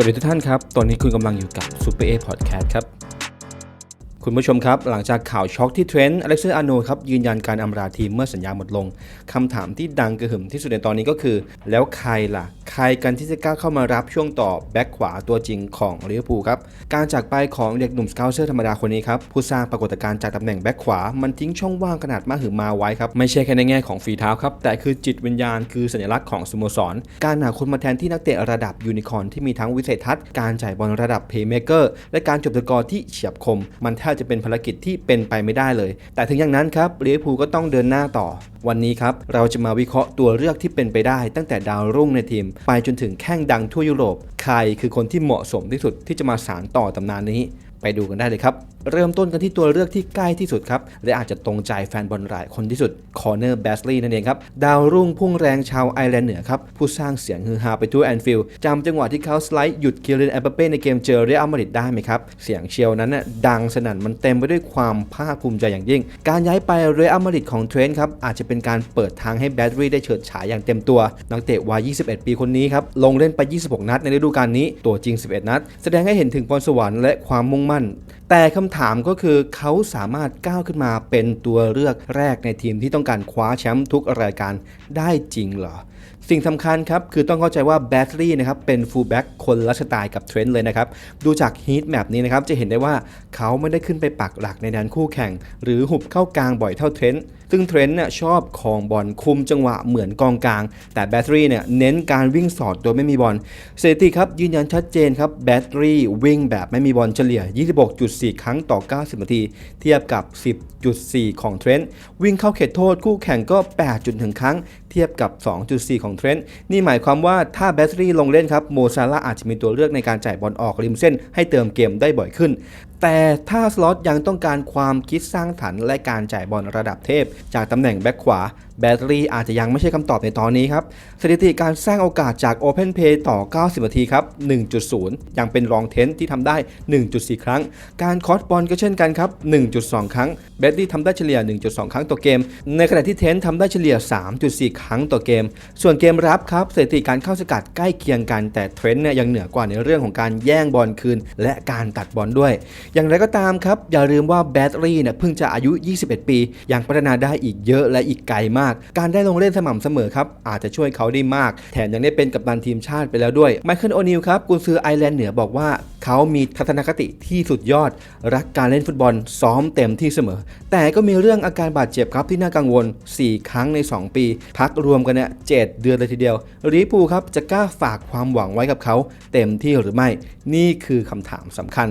สวัสดีทุกท่านครับ ตอนนี้คุณกำลังอยู่กับ Super A Podcast ครับ คุณผู้ชมครับ หลังจากข่าวช็อกที่เทรนต์อเล็กซ์อาโนครับยืนยันการอำลาทีมเมื่อสัญญาหมดลง คำถามที่ดังกระหึ่มที่สุดในตอนนี้ก็คือ แล้วใครล่ะ ใครกันที่จะกล้าเข้ามารับช่วงต่อแบ็คขวาตัวจริงของลิเวอร์พูลครับ การจากไปของเด็กหนุ่มสเกลเซอร์ธรรมดาคนนี้ครับผู้สร้างปรากฏการณ์จากตำแหน่งแบ็คขวา มันทิ้งช่องว่างขนาดมหึมาไว้ครับไม่ใช่แค่ในแง่ของฝีเท้าครับแต่คือจิตวิญญาณคือสัญลักษณ์ของสโมสร การหาคนมาแทนที่นักเตะระดับยูนิคอร์นที่มีทั้งวิสัยทัศน์การจ่ายบอลระดับเพย์เมเกอร์และการจบสกอที่เฉียบคมมันแทบจะเป็นภารกิจที่เป็นไปไม่ได้เลย แต่ถึงอย่างนั้นครับลิเวอร์พูลก็ต้องเดินหน้าต่อ วันนี้ครับเราจะมาวิเคราะห์ตัวเลือกที่เป็นไปได้ ตั้งแต่ดาวรุ่งในทีม ไปจนถึงแข้งดังทั่วยุโรป ใครคือคนที่เหมาะสมที่สุดที่จะมาสานต่อตำนานนี้ ไปดูกันได้เลยครับ เริ่มต้นกันที่ตัวเลือกที่ใกล้ที่สุดครับ และอาจจะตรงใจแฟนบอลหลายคนที่สุดคอร์เนอร์แบสลีย์นั่นเองครับ ดาวรุ่งพุ่งแรงชาวไอร์แลนด์เหนือครับ ผู้สร้างเสียงฮือฮาไปทั่วแอนฟิลด์จำจังหวะที่เขาสไลด์หยุดเคิรินแอมเปเป้ในเกมเจอเรอัลมาดริดได้ไหมครับ เสียงเชียร์นั้นน่ะดังสนั่นมันเต็มไปด้วยความภาคภูมิใจอย่างยิ่ง การย้ายไปเรอัลมาดริดของเทรนต์ครับอาจจะเป็นการเปิดทางให้แบตลีย์ได้เฉิดฉายอย่างเต็มตัวนักเตะวัย 21 ปีคนนี้ครับลงเล่นไป 26 นัดในฤดูกาลนี้ตัวจริง 11 นัด แสดงให้เห็นถึงพรสวรรค์และความมุ่งมั่น แต่คำถามก็คือเขาสามารถก้าวขึ้นมาเป็นตัวเลือกแรกในทีมที่ต้องการคว้าแชมป์ทุกรายการได้จริงเหรอสิ่งสำคัญครับ คือต้องเข้าใจว่าแบตลี่นะครับเป็นฟูลแบ็กคนละสไตล์กับเทรนต์เลยนะครับ ดูจากฮีทแมปนี้นะครับ จะเห็นได้ว่าเขาไม่ได้ขึ้นไปปักหลักในแดนคู่แข่ง หรือหุบเข้ากลางบ่อยเท่าเทรนต์ซึ่งเทรนต์เนี่ยชอบของบอลคุมจังหวะเหมือนกองกลาง แต่แบตลี่เนี่ยเน้นการวิ่งสอดโดยไม่มีบอลสถิติครับยืนยันชัดเจนครับแบตลี่วิ่งแบบไม่มีบอลเฉลี่ย 26.4 ครั้งต่อ 90 นาที เทียบกับ 10.4 ของเทรนต์วิ่งเข้าเขตโทษคู่แข่งก็ 8.1 ครั้ง เทียบกับ 2.4ของเทรนด์นี่หมายความว่าถ้าแบตเตอรี่ลงเล่นครับโมซาลาอาจจะมีตัวเลือกในการจ่ายบอลออกริมเส้นให้เติมเกมได้บ่อยขึ้น แต่ถ้าสล็อตยังต้องการความคิดสร้างสรรค์และการจ่ายบอลระดับเทพ จากตำแหน่งแบ็คขวา แบตเตอรี่อาจจะยังไม่ใช่คำตอบในตอนนี้ครับ สถิติการสร้างโอกาสจาก Open Play ต่อ 90 นาทีครับ 1.0 ยังเป็นรองเทนที่ทำได้ 1.4 ครั้ง การคอสบอลก็เช่นกันครับ 1.2 ครั้ง แบตลี่ทำได้เฉลี่ย 1.2 ครั้งต่อเกม ในขณะที่เทนทำได้เฉลี่ย 3.4 ครั้งต่อเกม ส่วนเกมรับครับสถิติการเข้าสกัดใกล้เคียงกันแต่เทรนต์เนี่ยยังเหนือกว่าในเรื่องของการแย่งบอลคืน และการตัดบอลด้วยอย่างไรก็ตามครับ อย่าลืมว่าแบตลี่เนี่ยเพิ่งจะอายุ 21 ปี ยังพัฒนาได้อีกเยอะและอีกไกลมาก การได้ลงเล่นสม่ำเสมอครับ อาจจะช่วยเขาได้มาก แถมยังได้เป็นกัปตันทีมชาติไปแล้วด้วยไมเคิลโอนิลครับกุนซือไอร์แลนด์เหนือบอกว่าเขามีทัศนคติที่สุดยอด รักการเล่นฟุตบอลซ้อมเต็มที่เสมอ แต่ก็มีเรื่องอาการบาดเจ็บครับที่น่ากังวล 4 ครั้งใน 2 ปี พักรวมกันเนี่ยเเดือนเลยทีเดียวลิเวอร์พูครับจะกล้าฝากความหวังไว้กับเขา เต็มที่หรือไม่ นี่คือคำถามสำคัญ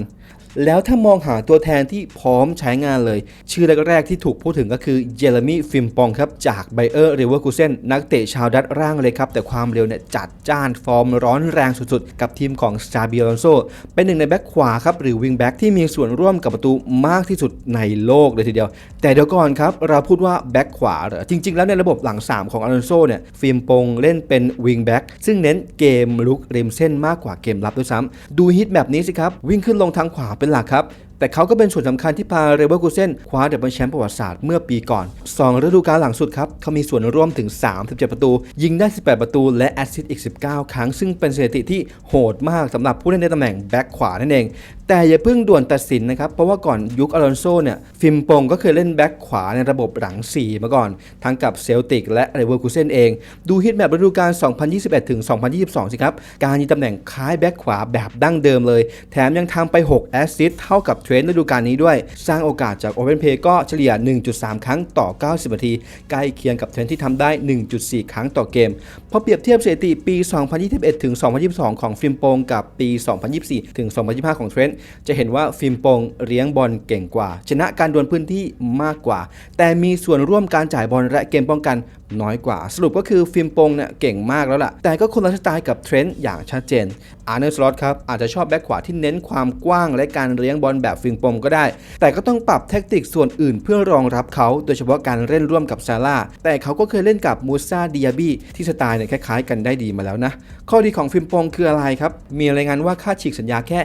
แล้วถ้ามองหาตัวแทนที่พร้อมใช้งานเลย ชื่อแรกๆที่ถูกพูดถึงก็คือเยเรมีฟิมปองครับ จากไบเออร์เรเวอร์คูเซนนักเตะชาวดัตร่างเลยครับ แต่ความเร็วเนี่ยจัดจ้านฟอร์มร้อนแรงสุดๆ กับทีมของซาบิอลอนโซเป็นหนึ่งในแบ็คขวาครับ หรือวิงแบ็คที่มีส่วนร่วมกับประตูมากที่สุดในโลกเลยทีเดียว แต่เดี๋ยวก่อนครับ เราพูดว่าแบ็คขวาเหรอจริง ๆ แล้วในระบบหลัง 3 ของอลอนโซเนี่ยฟิมปองเล่นเป็นวิงแบ็คซึ่งเน้นเกมลุกริมเส้นมากกว่าเกมรับด้วยซ้ำดูฮิตแบบนี้สิครับวิ่งขึ้นลงทางขวาเป็นหลักครับ แต่เขาก็เป็นส่วนสำคัญที่พาเรเบอร์กูเซนคว้าเดบเบิลแชมป์ประวัติศาสตร์เมื่อปีก่อน 2 ฤดูกาลหลังสุดครับเขามีส่วนร่วมถึง 37 ประตู ยิงได้ 18 ประตู และแอสซิสต์อีก 19 ครั้ง ซึ่งเป็นสถิติที่โหดมากสำหรับผู้เล่นในตำแหน่งแบ็คขวานั่นเอง แต่อย่าเพิ่งด่วนตัดสินนะครับ เพราะว่าก่อนยุคอลอนโซเนี่ยฟิมปงก็เคยเล่นแบ็คขวาในระบบหลัง 4 มาก่อน ทั้งกับเซลติกและเรเวอร์กูเซนเอง ดูฮิตแบบฤดูกาล 2021 ถึง 2022 สิครับ การยิงตำแหน่งคล้ายแบ็คขวาแบบดั้งเดิมเลย แถมยังทำไป 6 แอสซิสต์เท่ากับเทรนด์ฤดูกาลนี้ด้วย สร้างโอกาสจาก Open Play ก็เฉลี่ย 1.3 ครั้งต่อ 90 นาที ใกล้เคียงกับเทรนด์ที่ทำได้ 1.4 ครั้งต่อเกมพอเปรียบเทียบสถิติปี 2021 ถึง 2022 ของฟิมปงกับปี 2024 ถึง 2025 ของเทรนด์จะเห็นว่าฟิมปงเลี้ยงบอลเก่งกว่า ชนะการดวลพื้นที่มากกว่า แต่มีส่วนร่วมการจ่ายบอลและเกมป้องกันน้อยกว่า สรุปก็คือฟิมปงเนี่ยเก่งมากแล้วล่ะ แต่ก็คนละสไตล์กับเทรนด์อย่างชัดเจน อาร์เนอร์สล็อตครับ อาจจะชอบแบ็คขวาที่เน้นความกว้างและการเลี้ยงบอลแบบฟิงปมก็ได้ แต่ก็ต้องปรับแทคติกส่วนอื่นเพื่อรองรับเขา โดยเฉพาะการเล่นร่วมกับซาร่า แต่เขาก็เคยเล่นกับมูซาดิอาบีที่สไตล์เนี่ยคล้ายๆ กันได้ดีมาแล้วนะ ข้อดีของฟิมปงคืออะไรครับ มีรายงานว่าค่าฉีกสัญญาแค่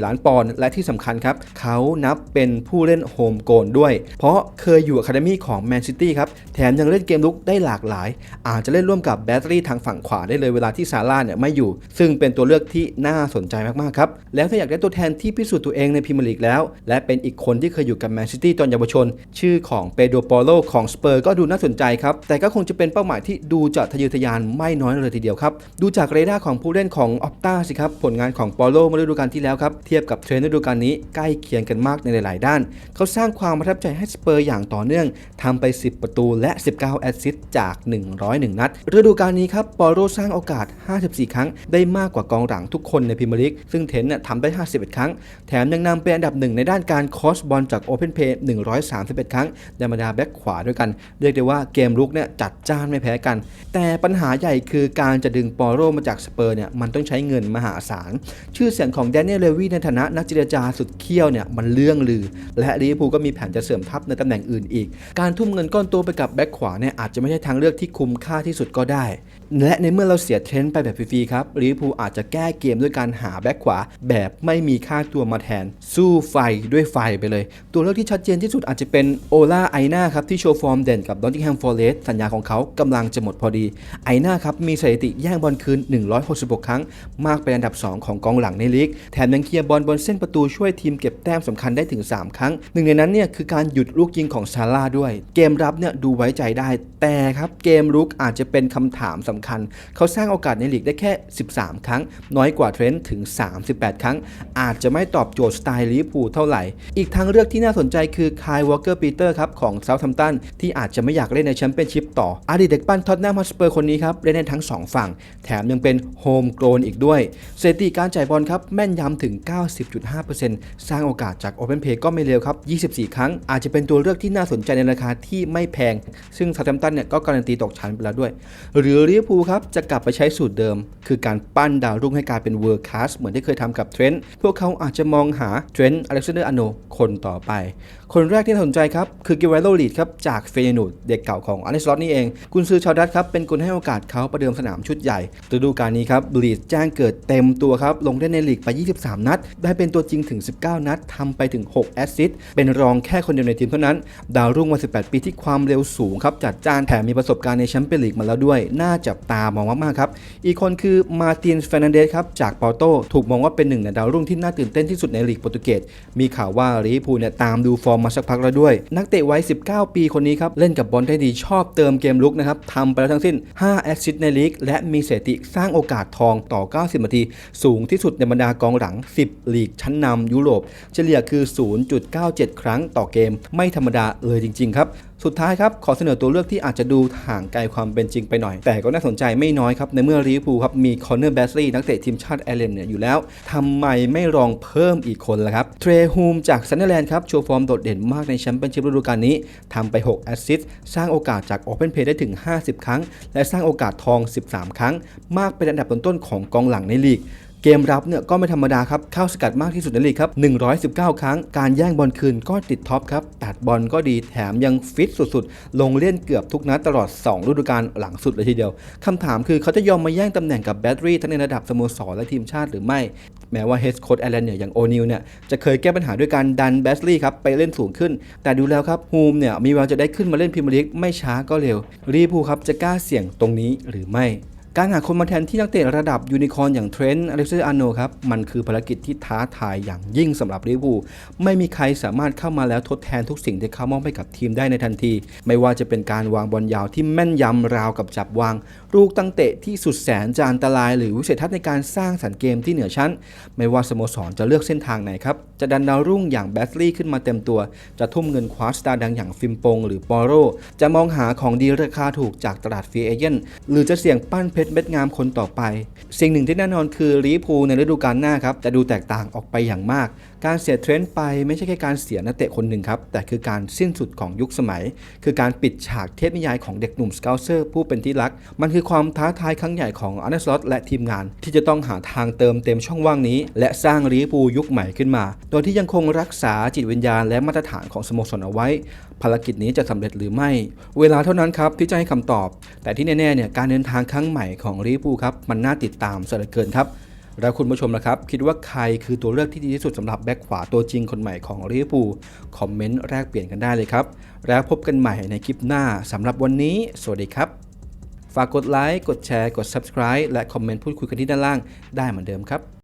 34ล้านปอนด์และที่สำคัญครับเขานับเป็นผู้เล่นโฮมโกนด้วย เพราะเคยอยู่อะคาเดมี่ของแมนซิตี้ครับ แถมยังเล่นเกมลุกได้หลากหลาย อาจจะเล่นร่วมกับแบตเตอรี่ทางฝั่งขวาได้เลยเวลาที่ซาร่าเนี่ยไม่อยู่ ซึ่งเป็นตัวเลือกที่น่าสนใจมาก ๆ ครับ แล้วถ้าอยากได้ตัวแทนที่พิสูจน์ตัวเองในพรีเมียร์ลีกแล้ว และเป็นอีกคนที่เคยอยู่กับแมนซิตี้ตอนเยาวชน ชื่อของเปโดรโปโลของสเปอร์ก็ดูน่าสนใจครับ แต่ก็คงจะเป็นเป้าหมายที่ดูจะทะเยอทะยานไม่น้อยเลยทีเดียวครับ ดูจากเรดาร์ของผู้เล่นของออปตาสิครับ ผลงานของปอโลเมื่อฤดูกาลที่แล้วครับเทีียบกับเทรนด์ฤดูกาลนี้ใกล้เคียงกันมากในหลาย ๆ ด้าน เขาสร้างความประทับใจให้สเปอร์อย่างต่อเนื่องทำไป 10 ประตูและ 19 แอสซิสต์จาก 101 นัด ฤดูกาลนี้ครับปอโลสร้างโอกาส 54 ครั้ง ได้มากกว่ากองหลังทุกคนในพรีเมียร์ลีกซึ่งเทนต์เนี่ยทำได้ 51 ครั้ง แถมยังนำเป็นอันดับหนึ่งในด้านการคอสบอลจากโอเพนเพย์131 ครั้งในบรรดาแบ็คขวาด้วยกัน เรียกได้ว่าเกมลุกเนี่ยจัดจ้านไม่แพ้กัน แต่ปัญหาใหญ่คือการจะดึงปอโรมาจากสเปอร์เนี่ยมันต้องใช้เงินมหาศาล ชื่อเสียงของแดเนียลเลวีในฐานะนักเจรจาสุดเขี้ยวเนี่ยมันเรื่องลือ และลิเวอร์พูลก็มีแผนจะเสริมทัพในตำแหน่งอื่นอีก การทุ่มเงินก้อนโตไปกับแบ็คขวาเนี่ยอาจจะไม่ใช่ทางเลือกที่คุ้มค่าที่สุดก็ได้ และในเมื่อเราเสียเทรนด์ไปแบบฟรีๆครับลิเวอร์พูลอาจจะแก้เกมด้วยการหาแบ็คขวา แบบไม่มีค่าตัวมาแทน สู้ไฟด้วยไฟไปเลย ตัวเลือกที่ชัดเจนที่สุดอาจจะเป็นโอล่าไอนาครับที่โชว์ฟอร์มเด่นกับดอนติงแฮมฟอร์เรสสัญญาของเขากำลังจะหมดพอดี ไอนาครับมีสถิติแย่งบอลคืน 166 ครั้ง มากเป็นอันดับ 2 ของกองหลังในลีกแถมยังเคลียบอลบนเส้นประตูช่วยทีมเก็บแต้มสำคัญได้ถึง 3 ครั้ง หนึ่งในนั้นเนี่ยคือการหยุดลูกยิงของซาร่าด้วย เกมรับเนี่ยดูไว้ใจได้ แต่ครับเกมรุกอาจจะเป็นคำถามสำคัญ เขาสร้างโอกาสในลีกได้แค่ 13 ครั้ง น้อยกว่าเทรนต์ถึง 38 ครั้ง อาจจะไม่ตอบโจทย์สไตล์ลิเวอร์พูลเท่าไหร่ อีกทางเลือกที่น่าสนใจคือคายวอลเกอร์ปีเตอร์ครับของเซาท์แฮมตันที่อาจจะไม่อยากเล่นในแชมเปี้ยนชิพต่ออดีตเด็กปั้นท็อตแนมฮอสเปอร์คนนี้ครับเล่นในทั้ง 2 ฝั่ง แถมยังเป็นโฮมโกลนอีกด้วยสถิติการจ่ายบอลครับแม่นยำถึง90.5%สร้างโอกาสจากโอเพนเพย์ก็ไม่เร็วครับ 24 ครั้ง อาจจะเป็นตัวเลือกที่น่าสนใจในราคาที่ไม่แพง ซึ่งซา u t แ a มตันเนี่ยก็การันตีตกชั้นไปแล้วด้วย หรือลิเวอร์พูลครับจะกลับไปใช้สูตรเดิม คือการปั้นดาวรุ่งให้กลายเป็นเวิร์คคลาสเหมือนที่เคยทำกับเทรนต์พวกเขาอาจจะมองหาเทรนต์อเล็กซานเดอร์อโนคนต่อไป คนแรกที่น่าสนใจครับคือกิวเวโรลีดครับจากเฟยนูดเด็กเก่าของอันเดสลอตนี่เองกุนซือชาวดัตครับเป็นคนให้โอกาสเขาประเดิมสนามชุดใหญ่ฤดูกาลนี้ครับลีดแจ้งเกิดเต็มตัวครับลงได้ในลีกไป 23 นัดได้เป็นตัวจริงถึง 19 นัดทำไปถึง 6 แอสซิสต์เป็นรองแค่คนเดียวในทีมเท่านั้น ดาวรุ่งวัย18 ปีที่ความเร็วสูงครับจัดจ้านแถมมีประสบการณ์ในแชมเปี้ยนลีกมาแล้วด้วย น่าจับตามองมากๆครับ อีกคนคือมาตินเฟรนันเดสครับจากปอร์โตถูกมองว่าเป็นหนึ่งในดาวรุ่งที่น่าตื่นเต้นที่สุดในลีกโปรตุเกสมีข่าวว่าลิเวอร์พูลเนี่ยตามดูฟอร์มมาสักพักแล้วด้วย นักเตะวัย 19 ปีคนนี้ครับเล่นกับบอลได้ดีชอบเติมเกมลุกนะครับทำไปแล้วทั้งสิ้น 5 แอสซิสต์ในลีกและมีสถิติสร้างโอกาสทองต่อ 90 นาที สูงที่สุดในบรรดากองหลัง 10ลีกชั้นนำยุโรป เฉลี่ยคือ 0.97 ครั้งต่อเกม ไม่ธรรมดาเลยจริง ๆ ครับ สุดท้ายครับ ขอเสนอตัวเลือกที่อาจจะดูห่างไกลความเป็นจริงไปหน่อย แต่ก็น่าสนใจไม่น้อยครับ ในเมื่อลิเวอร์พูลครับมีคอนเนอร์แบสลีย์นักเตะทีมชาติไอร์แลนด์เนี่ยอยู่แล้วทำไมไม่ลองเพิ่มอีกคนล่ะครับเทรฮูมจากซันเดอร์แลนด์ครับโชว์ฟอร์มโดดเด่นมากในแชมเปี้ยนชิพฤดูกาลนี้ทำไป 6 แอสซิสต์สร้างโอกาสจากโอเพนเพย์ได้ถึง 50 ครั้ง และสร้างโอกาสทอง 13 ครั้ง มากเป็นอันดับต้นๆของกองหลังในลีก เกมรับเนี่ยก็ไม่ธรรมดาครับ เข้าสกัดมากที่สุดในลีกครับ 119 ครั้ง การแย่งบอลคืนก็ติดท็อปครับ ตัดบอลก็ดีแถมยังฟิตสุดๆ ลงเล่นเกือบทุกนัดตลอด 2 ฤดูกาลหลังสุดเลยทีเดียว คำถามคือเขาจะยอมมาแย่งตำแหน่งกับแบตเตอรี่ทั้งในระดับสโมสรและทีมชาติหรือไม่ แม้ว่าเฮดโค้ชแอลเลนเนี่ยอย่างโอนิลเนี่ยจะเคยแก้ปัญหาด้วยการดันแบสลีย์ครับไปเล่นสูงขึ้น แต่ดูแล้วครับฮูมเนี่ยมีแววจะได้ขึ้นมาเล่นพรีเมียร์ลีกไม่ช้าก็เร็วรีพูครับจะกล้าเสี่ยงตรงนี้หรือไม่ การหาคนมาแทนที่นักเตะระดับยูนิคอร์นอย่างเทรนต์อเล็กซานเดอร์อาร์โนครับ มันคือภารกิจที่ท้าทายอย่างยิ่งสำหรับลิเวอร์พูลไม่มีใครสามารถเข้ามาแล้วทดแทนทุกสิ่งที่เขามอบให้กับทีมได้ในทันที ไม่ว่าจะเป็นการวางบอลยาวที่แม่นยำราวกับจับวาง ลูกตั้งเตะที่สุดแสนจะอันตราย หรือวิสัยทัศน์ในการสร้างสรรค์เกมที่เหนือชั้น ไม่ว่าสโมสรจะเลือกเส้นทางไหนครับจะดันดาวรุ่งอย่างแบสลี่ขึ้นมาเต็มตัว จะทุ่มเงินคว้าสตาร์ดังอย่างฟิมปงหรือปอโร จะมองหาของดีราคาถูกจากตลาดฟรีเอเจนต์หรือจะเสี่ยงปั้นเพชรเม็ดงามคนต่อไป สิ่งหนึ่งที่แน่นอนคือลิเวอร์พูลในฤดูกาลหน้าครับจะดูแตกต่างออกไปอย่างมาก การเสียเทรนด์ไปไม่ใช่แค่การเสียนักเตะคนหนึ่งครับ แต่คือการสิ้นสุดของยุคสมัย คือการปิดฉากเทพนิยายของเด็กหนุ่มสเกลเซอร์ผู้เป็นที่รัก มันคือความท้าทายครั้งใหญ่ของอาร์สลอตและทีมงาน ที่จะต้องหาทางเติมเต็มช่องว่างนี้ และสร้างลิเวอร์พูลยุคใหม่ขึ้นมา โดยที่ยังคงรักษาจิตวิญญาณและมาตรฐานของสโมสรเอาไว้ ภารกิจนี้จะสำเร็จหรือไม่ เวลาเท่านั้นครับที่จะให้คำตอบ แต่ที่แน่ๆเนี่ยการเดินทางครั้งใหม่ของลิเวอร์พูลครับมันน่าติดตามเสียเหลือเกินครับ แล้วคุณผู้ชมละครับ คิดว่าใครคือตัวเลือกที่ดีที่สุดสำหรับแบ็คขวาตัวจริงคนใหม่ของลิเวอร์พูลคอมเมนต์แลกเปลี่ยนกันได้เลยครับ แล้วพบกันใหม่ในคลิปหน้าสำหรับวันนี้ สวัสดีครับ ฝากกดไลค์กดแชร์กด subscribe และคอมเมนต์พูดคุยกันที่ด้านล่างได้เหมือนเดิมครับ